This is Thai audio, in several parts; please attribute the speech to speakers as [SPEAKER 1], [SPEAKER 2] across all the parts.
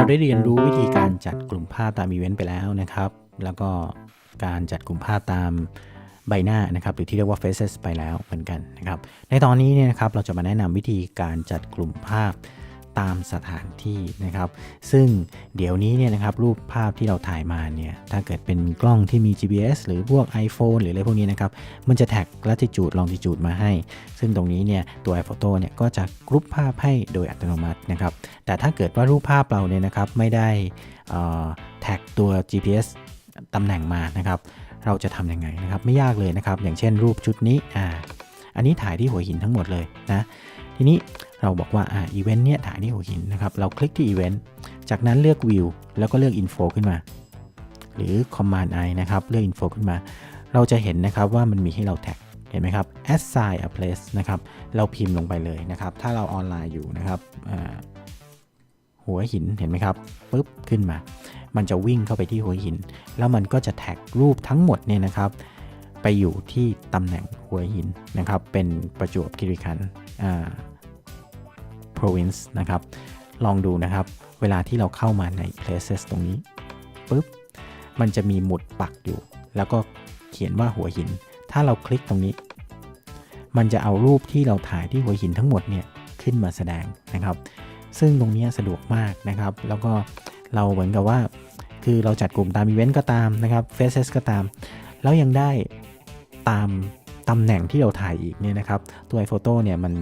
[SPEAKER 1] เราได้เรียนรู้วิธีการจัดกลุ่มภาพตามอีเวนต์ไปแล้วนะครับ แล้วก็การจัดกลุ่มภาพตามใบหน้านะครับ หรือที่เรียกว่า faces ไปแล้วเหมือนกันนะครับ ในตอนนี้เนี่ยนะครับเราจะมาแนะนำวิธีการจัดกลุ่มภาพ ตามสถานที่นะครับ ซึ่งเดี๋ยวนี้เนี่ยนะครับรูปภาพที่เราถ่ายมาเนี่ยถ้าเกิดเป็นกล้องที่มี GPS หรือพวก iPhone หรืออะไรพวกนี้นะครับมันจะแท็ก latitude longitude มาให้ ซึ่งตรงนี้เนี่ยตัว iPhoto เนี่ยก็จะกรุ๊ปภาพให้โดยอัตโนมัตินะครับแต่ถ้าเกิดว่ารูปภาพเราเนี่ยนะครับไม่ได้แท็กตัว GPS ตำแหน่งมานะครับ เราจะทำยังไงนะครับ ไม่ยากเลยนะครับ อย่างเช่นรูปชุดนี้อ่าอันนี้ถ่ายที่หัวหินทั้งหมดเลยนะ ทีนี้เราบอกว่าอ่าอีเวนต์เนี่ยถ่ายที่หัวหินนะครับ เราคลิกที่อีเวนต์จากนั้นเลือก View แล้วก็เลือก Info ขึ้นมา หรือ Command I นะครับ เลือก Info ขึ้นมา เราจะเห็นนะครับว่ามันมีให้เราแท็กเห็นไหมครับ assign a place นะครับ เราพิมพ์ลงไปเลยนะครับ ถ้าเราออนไลน์อยู่นะครับหัวหินเห็นไหมครับปุ๊บขึ้นมา มันจะวิ่งเข้าไปที่หัวหิน แล้วมันก็จะแท็กรูปทั้งหมดเนี่ยนะครับ ไปอยู่ที่ตำแหน่งหัวหินนะครับ เป็นประจวบคีรีขันธ์อ่า province นะครับ ลองดูนะครับ เวลาที่เราเข้ามาใน places ตรงนี้ปุ๊บ มันจะมีหมุดปักอยู่ แล้วก็เขียนว่าหัวหิน ถ้าเราคลิกตรงนี้ มันจะเอารูปที่เราถ่ายที่หัวหินทั้งหมดเนี่ยขึ้นมาแสดงนะครับ ซึ่งตรงนี้สะดวกมากนะครับ แล้วก็เราเหมือนกับว่า คือเราจัดกลุ่มตามอีเวนต์ก็ตามนะครับ Faces ก็ตาม แล้วยังได้ตามตำแหน่งที่เราถ่ายอีกเนี่ยนะครับ ตัว iPhoto เนี่ยมัน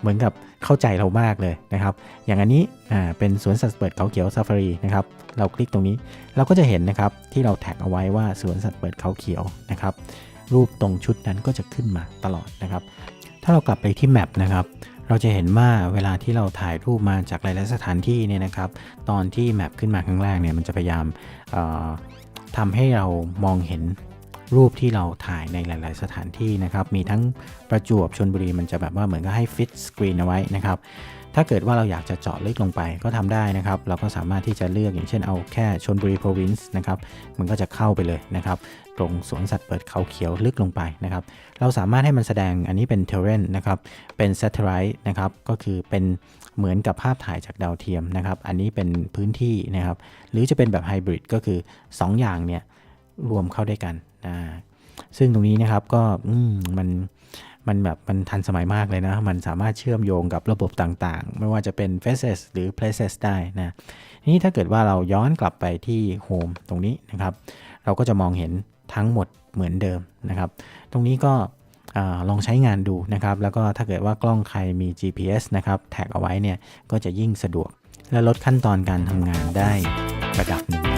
[SPEAKER 1] เหมือนกับเข้าใจเรามากเลยนะครับ อย่างอันนี้อ่าเป็นสวนสัตว์เปิดเขาเขียวซาฟารีนะครับ เราคลิกตรงนี้เราก็จะเห็นนะครับที่เราแท็กเอาไว้ว่าสวนสัตว์เปิดเขาเขียวนะครับ รูปตรงชุดนั้นก็จะขึ้นมาตลอดนะครับ ถ้าเรากลับไปที่แมปนะครับเราจะเห็นว่าเวลาที่เราถ่ายรูปมาจากหลาย ๆ สถานที่เนี่ยนะครับ ตอนที่แมปขึ้นมาครั้งแรกเนี่ยมันจะพยายามเอ่อทำให้เรามองเห็น รูปที่เราถ่ายในหลาย ๆ สถานที่นะครับ มีทั้งประจวบชนบุรีมันจะแบบว่าเหมือนกับให้ฟิตสกรีนเอาไว้นะครับ ถ้าเกิดว่าเราอยากจะเจาะลึกลงไปก็ทำได้นะครับ เราก็สามารถที่จะเลือกอย่างเช่นเอาแค่ชนบุรี province นะครับ มันก็จะเข้าไปเลยนะครับ ตรงสวนสัตว์เปิดเขาเขียวลึกลงไปนะครับ เราสามารถให้มันแสดงอันนี้เป็น terrain นะครับ เป็น satellite นะครับ ก็คือเป็นเหมือนกับภาพถ่ายจากดาวเทียมนะครับ อันนี้เป็นพื้นที่นะครับ หรือจะเป็นแบบไฮบริดก็คือ 2 อย่างเนี่ยรวมเข้าด้วยกัน นะซึ่งตรงนี้นะครับก็มันมันแบบมันทันสมัยมากเลยนะ มันสามารถเชื่อมโยงกับระบบต่างๆ ไม่ว่าจะเป็น faces หรือ places ได้นะนี้ถ้าเกิดว่าเราย้อนกลับไปที่ home ตรงนี้นะครับ เราก็จะมองเห็นทั้งหมดเหมือนเดิมนะครับ ตรงนี้ก็ลองใช้งานดูนะครับ แล้วก็ถ้าเกิดว่ากล้องใครมี GPS นะครับ แท็กเอาไว้เนี่ย ก็จะยิ่งสะดวก และลดขั้นตอนการทำงานได้ระดับหนึ่ง